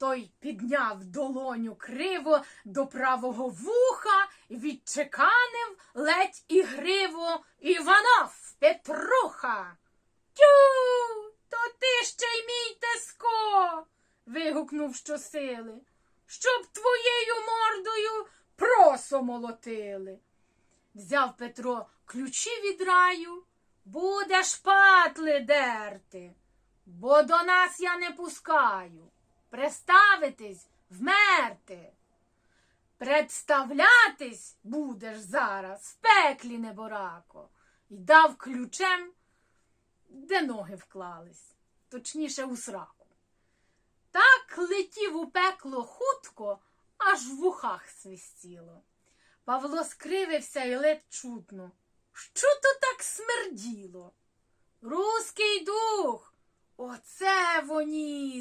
Той підняв долоню криво до правого вуха, відчеканив ледь ігриво Іванов Петруха. Тю, то ти ще й мій теско. вигукнув щосили, щоб твоєю мордою просо молотили. Взяв Петро ключі від раю, будеш патли дерти, бо до нас я не пускаю. Представитись, вмерти. Представлятись будеш зараз в пеклі неборако. І дав ключем, де ноги вклались, точніше у сраку. Так летів у пекло хутко, аж в вухах свистіло. Павло скривився і ледь чутно. Що то так смерділо? Руський дух, оце вонізм.